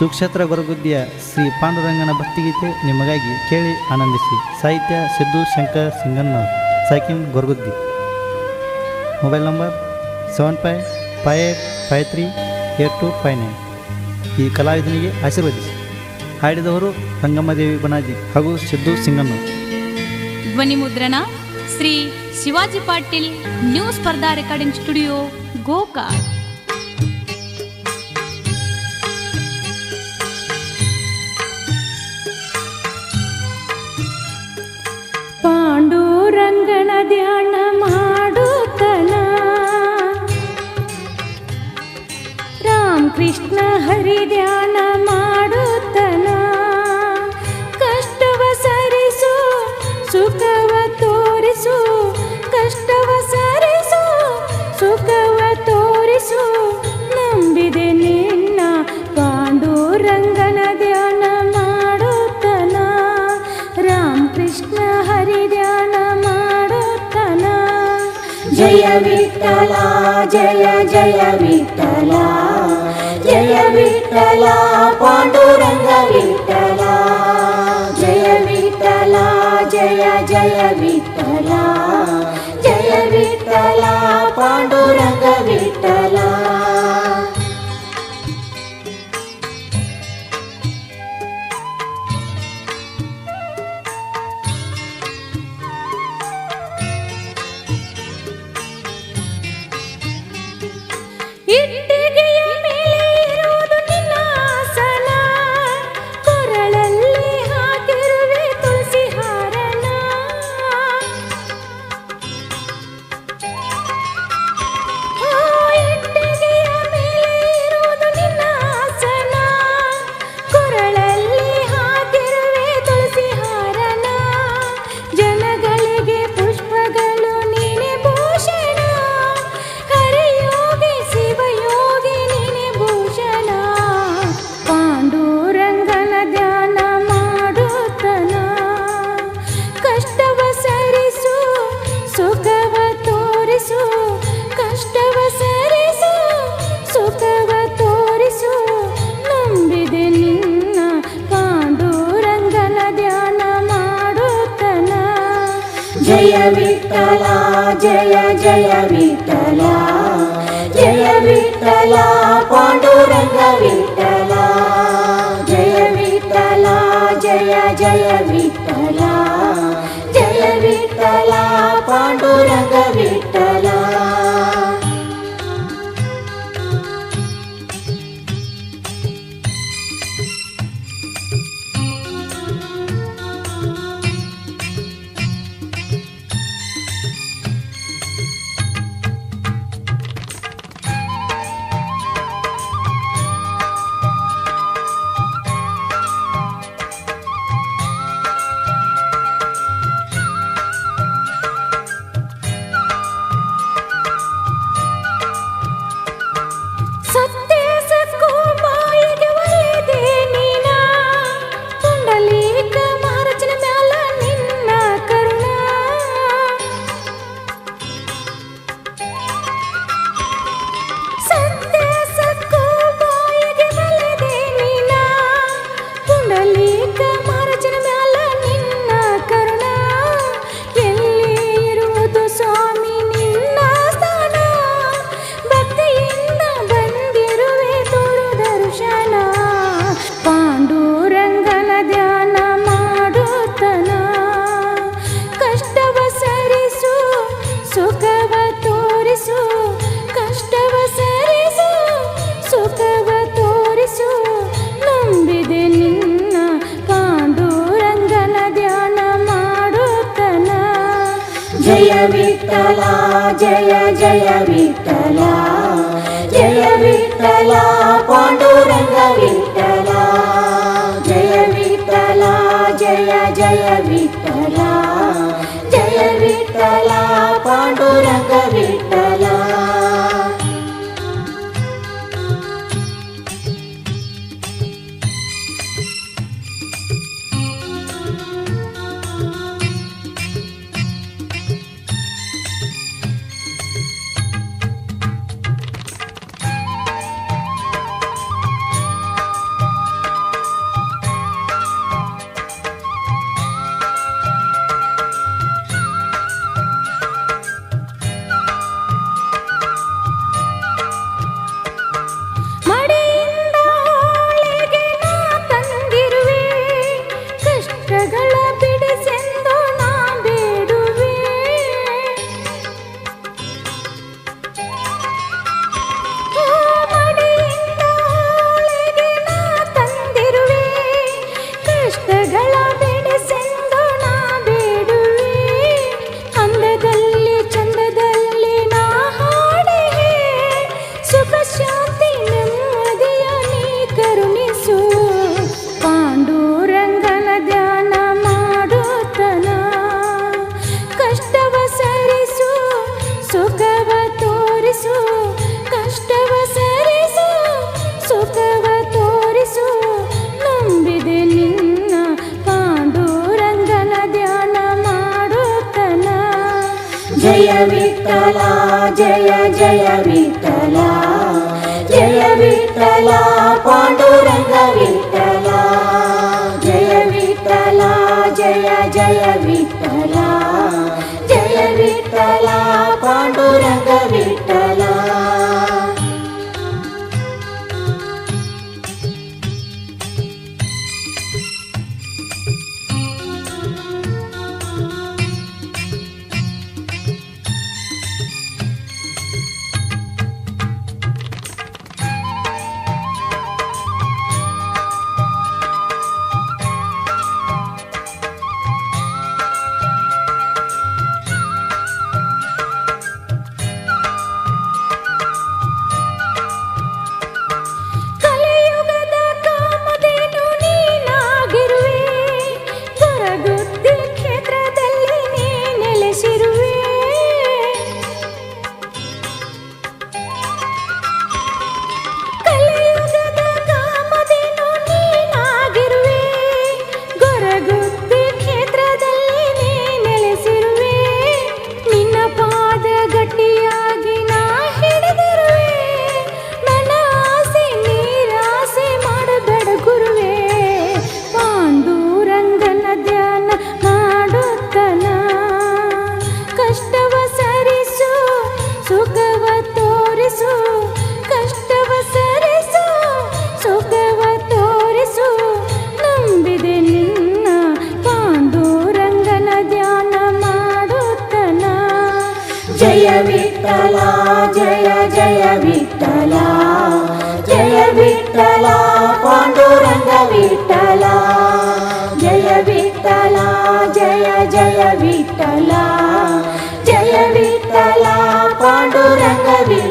ಸುಕ್ಷೇತ್ರ ಗೊರಗುದ್ದಿಯ ಶ್ರೀ ಪಾಂಡುರಂಗನ ಭಕ್ತಿಗೀತೆ ನಿಮಗಾಗಿ ಕೇಳಿ ಆನಂದಿಸಿ. ಸಾಹಿತ್ಯ ಸಿದ್ದು ಶಂಕರ್ ಸಿಂಗನ್ನ ಸೈಕಿಂಗ್ ಗೊರಗುದ್ದಿ. Mobile number seven five five eight five three eight two five nine. ಈ ಕಲಾವಿದನಿಗೆ ಆಶೀರ್ವದಿಸಿ. ಹಾಡಿದವರು ರಂಗಮ್ಮದೇವಿ ಬನಾಜಿ ಹಾಗೂ ಸಿದ್ದು ಸಿಂಗನ್ನ ಧ್ವನಿ ಮುದ್ರಣ ಶ್ರೀ ಶಿವಾಜಿ ಪಾಟೀಲ್ ನ್ಯೂಸ್ ಸ್ಪರ್ಧಾ ರೆಕಾರ್ಡಿಂಗ್ ಸ್ಟುಡಿಯೋ ಗೋಕಾಕ್. ಪಾಂಡುರಂಗನ ಧ್ಯಾನ ಮಾಡುತ್ತನ ರಾಮ ಕೃಷ್ಣ ಹರಿ జయ విఠలా జయ జయ విఠలా జయ విఠలా పాండురంగ విఠలా జయ విఠలా జయ జయ విఠలా జయ Vitthala Jayami. come on. Vitthala Jaya Jaya Vitthala Jaya Vitthala Panduranga Vitthala Jaya Vitthala Jaya Jaya Vitthala Jaya Vitthala Panduranga Vitthala. Jaya Vitthala Jaya Jaya Vitthala Jaya Vitthala Panduranga Vitthala Jaya Vitthala Jaya Jaya Vitthala Jaya Vitthala Panduranga Vitthala Vitthala Jaya Vitthala Jaya Jaya Vitthala Jaya Vitthala Panduranga Vitthala